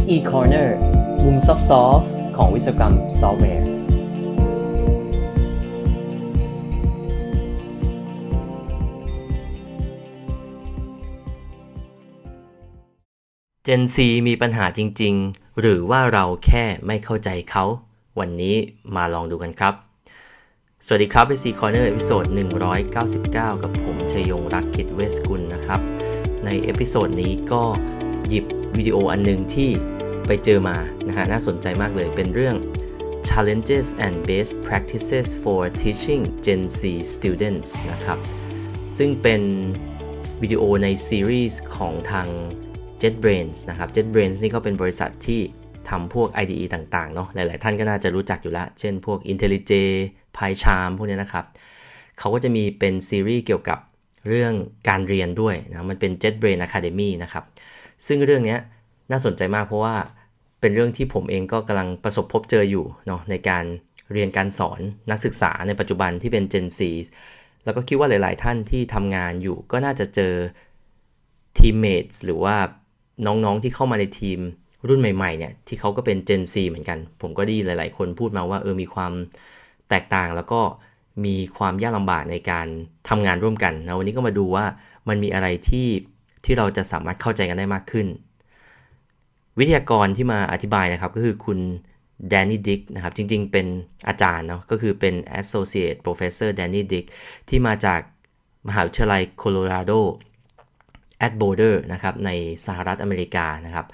SE Corner มุมซอฟต์ของวิศวกรรมซอฟต์แวร์ Gen Z มีปัญหาจริง ๆ หรือว่าเราแค่ไม่เข้าใจเขา วันนี้มาลองดูกันครับ สวัสดีครับ SC Corner เอพิโซด199 กับผมชัยยงรักกิจเวสกุลนะครับ ในเอพิโซดนี้ก็หยิบ วิดีโออันหนึ่งที่ไปเจอมานะฮะน่าสนใจมากเลยเป็นเรื่อง challenges and best practices for teaching Gen Z students นะครับ ซึ่งเป็นวิดีโอในซีรีส์ของทาง JetBrains นะครับ JetBrains นี่ก็เป็นบริษัทที่ทำพวก IDE ต่าง ๆ เนาะหลาย ๆ ท่านก็น่าจะรู้จักอยู่แล้ว เช่นพวก IntelliJ PyCharm พวกนี้นะครับ เขาก็จะมีเป็นซีรีส์เกี่ยวกับเรื่องการเรียนด้วยนะ มันเป็น JetBrain Academy นะครับ ซึ่งเรื่องนี้น่าสนใจมากเพราะว่าเป็นเรื่องที่ผมเองก็กำลังประสบพบเจออยู่เนาะในการเรียนการสอนนักศึกษาในปัจจุบันที่เป็น Gen Z แล้วก็คิดว่าหลาย ๆ ท่านที่ทำงานอยู่ก็น่าจะเจอทีมเมทหรือว่าน้องๆที่เข้ามาในทีมรุ่นใหม่ ๆ เนี่ย ที่เขาก็เป็น Gen Z เหมือนกัน ผมก็ได้หลาย ๆ คนพูดมาว่าเออมีความแตกต่างแล้วก็มีความยากลำบากในการทำงานร่วมกันนะวันนี้ก็มาดูว่ามันมีอะไรที่ ที่เราจะสามารถเข้าใจกันได้มากขึ้น วิทยากรที่มาอธิบายนะครับก็คือคุณแดนนี่ดิกนะครับจริงๆ เป็นอาจารย์เนาะก็คือเป็น associate professor Danny Dick ที่มาจากมหาวิทยาลัยโคโลราโด at Boulder นะครับในสหรัฐอเมริกานะครับ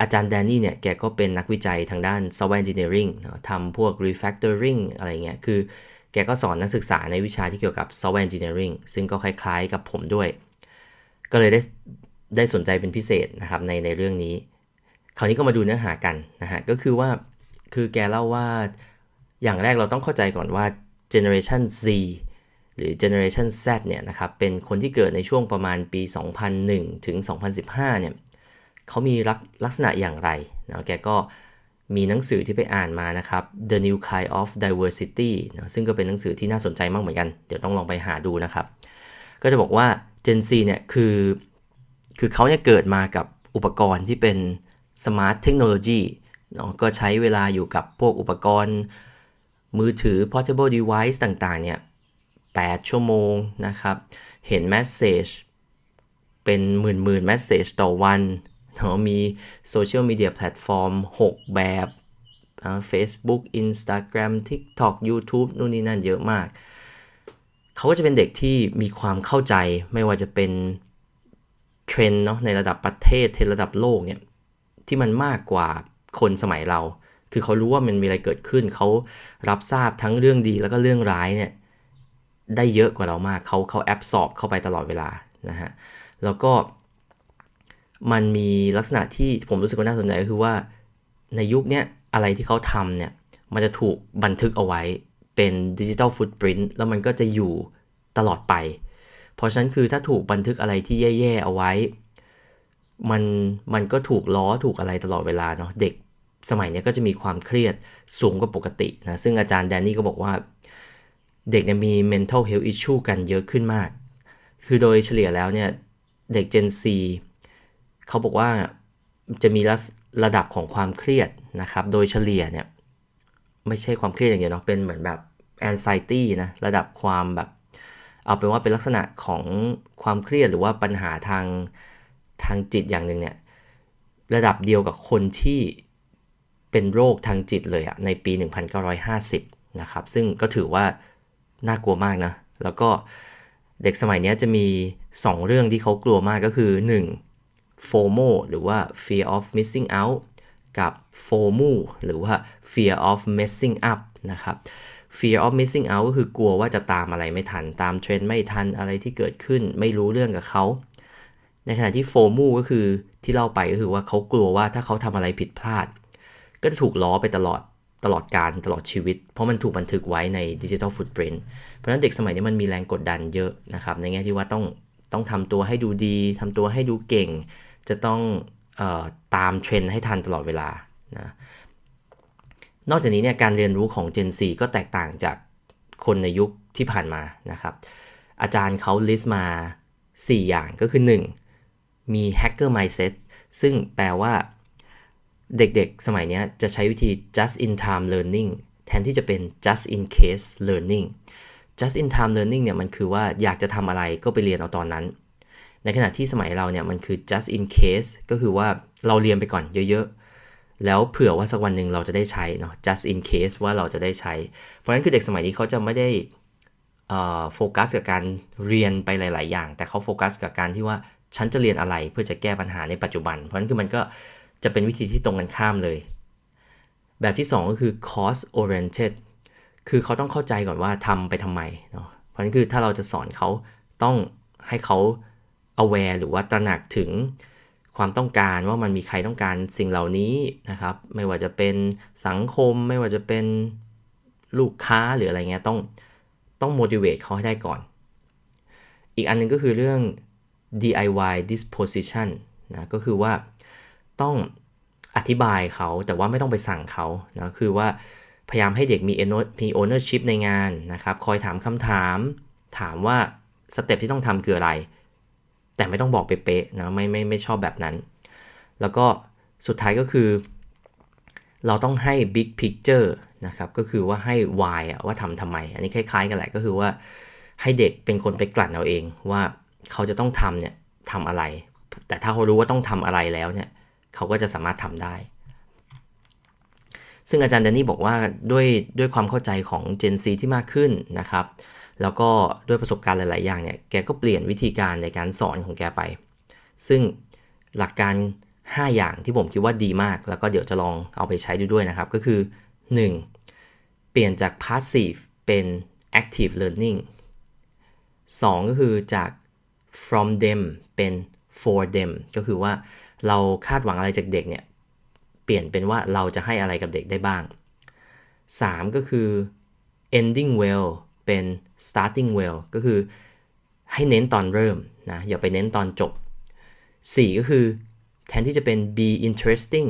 อาจารย์แดนนี่เนี่ยแกก็เป็นนักวิจัยทางด้าน software engineering ทำพวก refactoring อะไรเงี้ยคือแกก็สอนนักศึกษาในวิชาที่เกี่ยวกับ software engineering ซึ่งก็คล้ายๆกับผมด้วย ก็เลยได้ได้สนใจเป็นพิเศษนะครับในในเรื่องนี้ คราวนี้ก็มาดูเนื้อหากันนะฮะก็คือว่าคือแกเล่าว่าอย่างแรกเราต้องเข้าใจก่อนว่า generation Z หรือ generation Z เนี่ยนะครับเป็นคนที่เกิดในช่วงประมาณปี 2001 ถึง 2015 เนี่ยเขามีลักลักษณะอย่างไรนะแกก็มีหนังสือที่ไปอ่านมานะครับ The New Kind of Diversity นะซึ่งก็เป็นหนังสือที่น่าสนใจมากเหมือนกัน เดี๋ยวต้องลองไปหาดูนะครับ ก็จะบอกว่า Gen Z เนี่ยคือคือเขาเนี่ยเกิดมากับอุปกรณ์ที่เป็น Smart Technology เนาะก็ใช้เวลาอยู่กับพวกอุปกรณ์มือถือ portable device ต่างๆ เนี่ย 8 ชั่วโมงนะครับ เห็น message เป็นหมื่นหมื่น message ต่อวันเนาะมีโซเชียลมีเดียแพลตฟอร์ม 6 แบบอ่า Facebook Instagram TikTok YouTube นู่นนี่นั่นเยอะมาก เขาก็จะเป็นเด็กที่มีความเข้าใจไม่ว่าจะเป็นเทรนเนาะในระดับประเทศเทรนระดับโลกเนี่ยที่มันมากกว่าคนสมัยเรา คือเขารู้ว่ามันมีอะไรเกิดขึ้น เขารับทราบทั้งเรื่องดีแล้วก็เรื่องร้ายเนี่ยได้เยอะกว่าเรามาก เขาเขาแอบสอบเข้าไปตลอดเวลานะฮะ แล้วก็มันมีลักษณะที่ผมรู้สึกว่าน่าสนใจก็คือว่าในยุคนี้อะไรที่เขาทำเนี่ยมันจะถูกบันทึกเอาไว้ เป็นดิจิ t a ลฟุตปรินต์แล้วมันก็จะอยู่ตลอดไป เพราะฉะนั้นคือถ้าถูกบันทึกอะไรที่แย่ๆเอาไว้ มันมันก็ถูกล้อถูกอะไรตลอดเวลาเนาะเด็กสมัยนี้ก็จะมีความเครียดสูงกว่าปกตินะ ซึ่งอาจารย์แดนนี่ก็บอกว่า เด็กเนี่ยมี mental health issue กันเยอะขึ้นมาก คือโดยเฉลี่ยแล้วเนี่ย เด็ก Gen Z เขาบอกว่าจะมีระระดับของความเครียดนะครับ โดยเฉลี่ยเนี่ย ไม่ใช่ความเครียดอย่างเดียวเนาะเป็นเหมือนแบบ anxiety นะระดับความแบบ เอาเป็นว่าเป็นลักษณะของความเครียดหรือว่าปัญหาทางทางจิตอย่างหนึ่งเนี่ยระดับเดียวกับคนที่เป็นโรคทางจิตเลยอะในปี 1950 นะครับ ซึ่งก็ถือว่าน่ากลัวมากนะ แล้วก็เด็กสมัยนี้จะมี 2 เรื่องที่เขากลัวมากก็คือ 1. FOMO หรือว่า fear of missing out กับ FOMO หรือว่า fear of messing up นะครับ fear of missing out ก็คือกลัวว่าจะตามอะไรไม่ทัน ตามเทรนด์ไม่ทันอะไรที่เกิดขึ้นไม่รู้เรื่องกับเขา ในขณะที่ FOMO ก็คือที่เล่าไปก็คือว่าเขากลัวว่าถ้าเขาทำอะไรผิดพลาด ก็จะถูกล้อไปตลอดตลอดการตลอดชีวิต เพราะมันถูกบันทึกไว้ในดิจิทัลฟุตปรินต์เพราะฉะนั้นเด็กสมัยนี้มันมีแรงกดดันเยอะนะครับ ในแง่ที่ว่าต้องต้องทำตัวให้ดูดีทำตัวให้ดูเก่ง จะต้อง ตามเทรนด์ให้ทันตลอดเวลานะนอกจากนี้เนี่ยการเรียนรู้ของ Gen Z ก็แตกต่างจากคนในยุคที่ผ่านมานะครับ อาจารย์เขาลิสต์มา 4 อย่างก็คือ 1. มี hacker mindset ซึ่งแปลว่าเด็กๆ สมัยนี้จะใช้วิธี just in time learning แทนที่จะเป็น just in case learning just in time learning เนี่ยมันคือว่าอยากจะทำอะไรก็ไปเรียนเอาตอนนั้น ในขณะที่สมัยเราเนี่ยมันคือ just in case ก็คือว่าเราเรียนไปก่อนเยอะๆ แล้วเผื่อว่าสักวันหนึ่งเราจะได้ใช้เนาะ just in case ว่าเราจะได้ใช้ เพราะฉะนั้นคือเด็กสมัยนี้เขาจะไม่ได้โฟกัสกับการเรียนไปหลาย ๆ อย่าง แต่เขาโฟกัสกับการที่ว่าฉันจะเรียนอะไรเพื่อจะแก้ปัญหาในปัจจุบัน เพราะฉะนั้นคือมันก็จะเป็นวิธีที่ตรงกันข้ามเลย แบบที่ 2 ก็คือ cost oriented คือเขาต้องเข้าใจก่อนว่าทำไปทำไมเนาะ เพราะฉะนั้นคือถ้าเราจะสอนเขาต้องให้เขา aware หรือว่าตระหนักถึงความต้องการว่ามันมีใครต้องการสิ่งเหล่านี้นะครับ ไม่ว่าจะเป็นสังคม ไม่ว่าจะเป็นลูกค้าหรืออะไรเงี้ยต้องต้อง motivate เขาให้ได้ก่อน อีกอันนึงก็คือเรื่อง DIY disposition นะก็คือว่าต้องอธิบายเขาแต่ว่าไม่ต้องไปสั่งเขานะคือว่าพยายามให้เด็กมีมี ownership ในงานนะครับ คอยถามคำถาม ถามว่าสเต็ปที่ต้องทำคืออะไร แต่ไม่ต้องบอกเป๊ะๆนะไม่ไม่ไม่ชอบแบบนั้น แล้วก็สุดท้ายก็คือ เราต้องให้ big picture นะครับก็คือว่าให้ why ว่าทำทำไม อันนี้คล้าย ๆ กันแหละก็คือว่าให้เด็กเป็นคนไปกลั่นเอาเองว่าเขาจะต้องทำเนี่ยทำอะไร แต่ถ้าเขารู้ว่าต้องทำอะไรแล้วเนี่ยเขาก็จะสามารถทำได้ ซึ่งอาจารย์แดนนี่บอกว่าด้วยด้วยความเข้าใจของ Gen Z ที่มากขึ้นนะครับ แล้วก็ด้วยประสบการณ์หลาย ๆ อย่างเนี่ย แกก็เปลี่ยนวิธีการในการสอนของแกไป ซึ่งหลักการ 5 อย่างที่ผมคิดว่าดีมาก แล้วก็เดี๋ยวจะลองเอาไปใช้ดูด้วยนะครับ ก็คือ 1. เปลี่ยนจาก passive เป็น active learning 2 ก็คือจาก from them เป็น for them ก็คือว่าเราคาดหวังอะไรจากเด็กเนี่ย เปลี่ยนเป็นว่าเราจะให้อะไรกับเด็กได้บ้าง 3 ก็คือ ending well เป็น starting well ก็คือให้เน้นตอนเริ่มนะ อย่าไปเน้นตอนจบ 4 ก็คือ แทนที่จะเป็น be interesting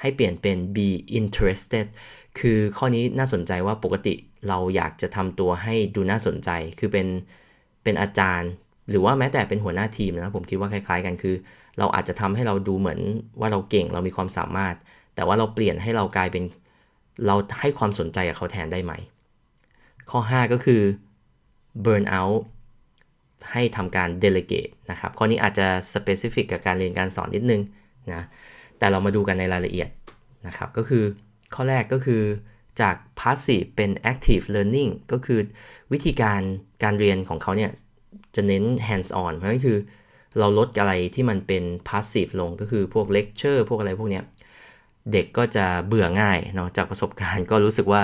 ให้เปลี่ยนเป็น be interested คือข้อนี้น่าสนใจว่าปกติเราอยากจะทำตัวให้ดูน่าสนใจ คือเป็น เป็นอาจารย์ หรือว่าแม้แต่เป็นหัวหน้าทีมนะ ผมคิดว่าคล้าย ๆ กันคือ เราอาจจะทำให้เราดูเหมือนว่าเราเก่ง เรามีความสามารถ แต่ว่าเราเปลี่ยนให้เรากลายเป็น เราให้ความสนใจกับเขาแทนได้ไหม ข้อ 5 ก็คือ burn out ให้ทำการ delegate นะครับ ข้อนี้อาจจะ specific กับการเรียนการสอนนิดนึงนะ แต่เรามาดูกันในรายละเอียดนะครับ ก็คือข้อแรกก็คือจาก passive เป็น active learning ก็คือวิธีการการเรียนของเขาเนี่ย จะเน้น hands on เพราะนั่นคือเราลดอะไรที่มันเป็น passive ลงก็คือพวก lecture พวกอะไรพวกเนี้ย เด็กก็จะเบื่อง่ายเนาะจากประสบการณ์ก็รู้สึกว่า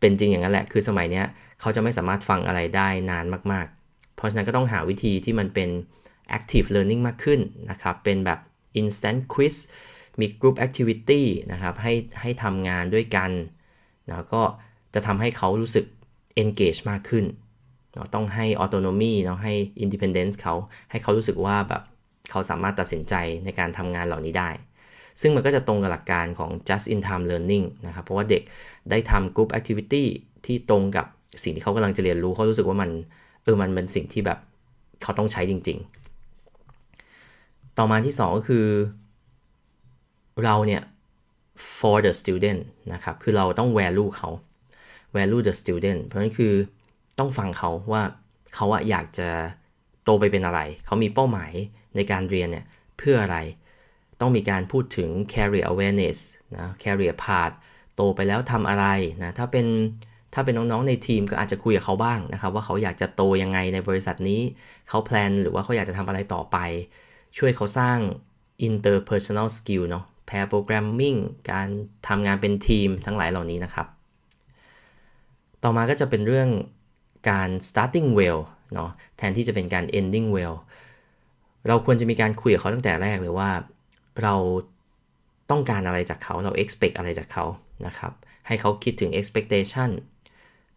เป็นจริงอย่างนั้นแหละ คือสมัยเนี้ยเขาจะไม่สามารถฟังอะไรได้นานมากๆ เพราะฉะนั้นก็ต้องหาวิธีที่มันเป็น active learning มากขึ้นนะครับ เป็นแบบ instant quiz มี group activity นะครับ ให้ให้ทำงานด้วยกันนะก็จะทำให้เขารู้สึก engage มากขึ้นเราต้องให้ autonomy เนาะให้ independence เขาให้เขารู้สึกว่าแบบเขาสามารถตัดสินใจในการทำงานเหล่านี้ได้ ซึ่งมันก็จะตรงกับหลักการของ just in time learning นะครับ เพราะว่าเด็กได้ทำ group activity ที่ตรงกับสิ่งที่เขากำลังจะเรียนรู้เขารู้สึกว่ามันเออมันเป็นสิ่งที่แบบเขาต้องใช้จริง ๆ ต่อมาที่ 2 ก็คือ เราเนี่ย for the student นะครับ คือเราต้อง value เขา value the student เพราะนั้นคือต้องฟังเขาว่าเขาอะอยากจะโตไปเป็นอะไร เขามีเป้าหมายในการเรียนเนี่ยเพื่ออะไร ต้องมีการพูดถึง career awareness นะ career path โตไปแล้วทำอะไรนะ ถ้าเป็นถ้าเป็นน้องๆในทีมก็อาจจะคุยกับเขาบ้างนะครับ ว่าเขาอยากจะโตยังไงในบริษัทนี้ เขาแพลนหรือว่าเขาอยากจะทำอะไรต่อไป ช่วยเขาสร้าง interpersonal skill เนาะ pair programming การทำงานเป็นทีมทั้งหลายเหล่านี้นะครับ ต่อมาก็จะเป็นเรื่องการ starting well เนาะแทนที่จะเป็นการ ending well เราควรจะมีการคุยกับเขาตั้งแต่แรกเลยว่า เราต้องการอะไรจากเขาเรา expect อะไรจากเขานะครับ ให้เขาคิดถึง expectation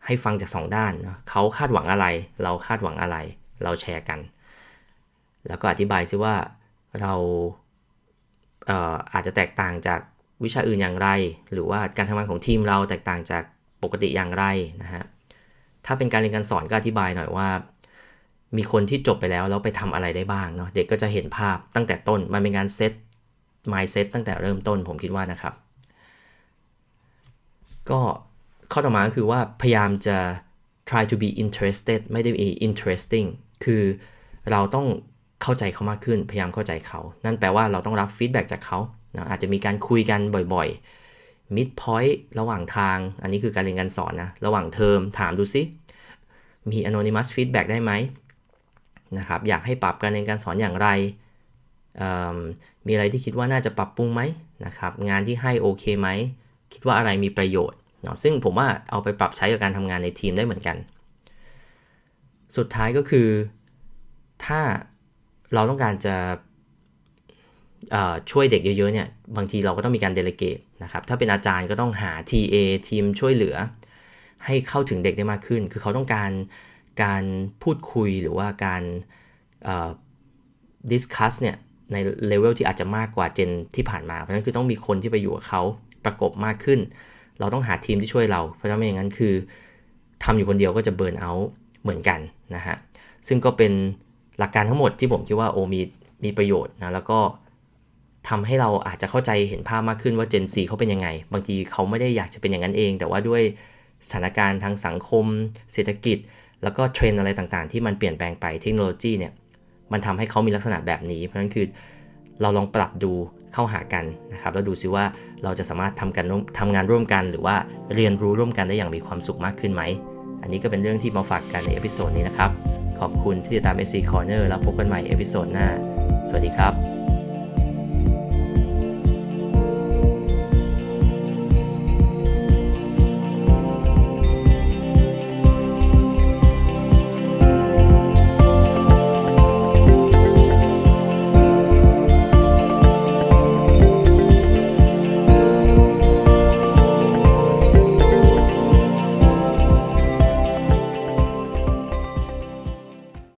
ให้ฟังจาก 2 ด้านเนะเขาคาดหวังอะไร เราคาดหวังอะไร เราแชร์กัน แล้วก็อธิบายซิว่าเราอาอาจจะแตกต่างจากวิชาอื่นอย่างไร หรือว่าการทำงานของทีมเราแตกต่างจากปกติอย่างไรนะฮะถ้าเป็นการเรียนการสอนก็อธิบายหน่อยว่า มีคนที่จบไปแล้วแล้วไปทำอะไรได้บ้างเนาะเด็กก็จะเห็นภาพตั้งแต่ต้นมันเป็นการเซต mindset ตั้งแต่เริ่มต้นผมคิดว่านะครับ ก็ข้อต่อมาก็คือว่าพยายามจะ try to be interested ไม่ได้ be interesting คือเราต้องเข้าใจเขามากขึ้น พยายามเข้าใจเขา นั่นแปลว่าเราต้องรับ feedback จากเขานะอาจจะมีการคุยกันบ่อยๆ mid point ระหว่างทาง อันนี้คือการเรียนการสอนนะ ระหว่างเทอมถามดูซิมี anonymous feedback ได้ไหมนะครับ อยากให้ปรับการเรียนการสอนอย่างไร มีอะไรที่คิดว่าน่าจะปรับปรุงไหมนะครับ งานที่ให้โอเคไหม คิดว่าอะไรมีประโยชน์เนาะซึ่งผมว่าเอาไปปรับใช้กับการทำงานในทีมได้เหมือนกัน สุดท้ายก็คือ ถ้าเราต้องการจะช่วยเด็กเยอะๆเนี่ยบางทีเราก็ต้องมีการเดลเกตนะครับถ้าเป็นอาจารย์ก็ต้องหา TA ทีมช่วยเหลือ ให้เข้าถึงเด็กได้มากขึ้น คือเขาต้องการการพูดคุยหรือว่าการเอ่อ discuss เนี่ย ในเลเวลที่อาจจะมากกว่าเจนที่ผ่านมา เพราะฉะนั้นคือต้องมีคนที่ไปอยู่กับเขาประกบมากขึ้น เราต้องหาทีมที่ช่วยเรา เพราะฉะนั้นไม่อย่างนั้นคือทำอยู่คนเดียวก็จะเบิร์นเอาท์เหมือนกันนะฮะ ซึ่งก็เป็นหลักการทั้งหมดที่ผมคิดว่าโอมีมีประโยชน์นะแล้วก็ทำให้เราอาจจะเข้าใจเห็นภาพมากขึ้นว่า Gen Z เขาเป็นยังไง บางทีเขาไม่ได้อยากจะเป็นอย่างนั้นเอง แต่ว่าด้วยสถานการณ์ทางสังคม เศรษฐกิจ แล้วก็เทรนอะไรต่างๆ ที่มันเปลี่ยนแปลงไปเทคโนโลยีเนี่ย มันทำให้เขามีลักษณะแบบนี้ เพราะฉะนั้นคือเราลองปรับดูเข้าหากันนะครับแล้วดูซิว่าเราจะสามารถทำกันร่วมทำงานร่วมกัน หรือว่าเรียนรู้ร่วมกันได้อย่างมีความสุขมากขึ้นไหม อันนี้ก็เป็นเรื่องที่มาฝากกันในเอพิโซดนี้นะครับ ขอบคุณที่ติดตาม SC Corner แล้วพบกันใหม่เอพิโซดหน้า สวัสดีครับ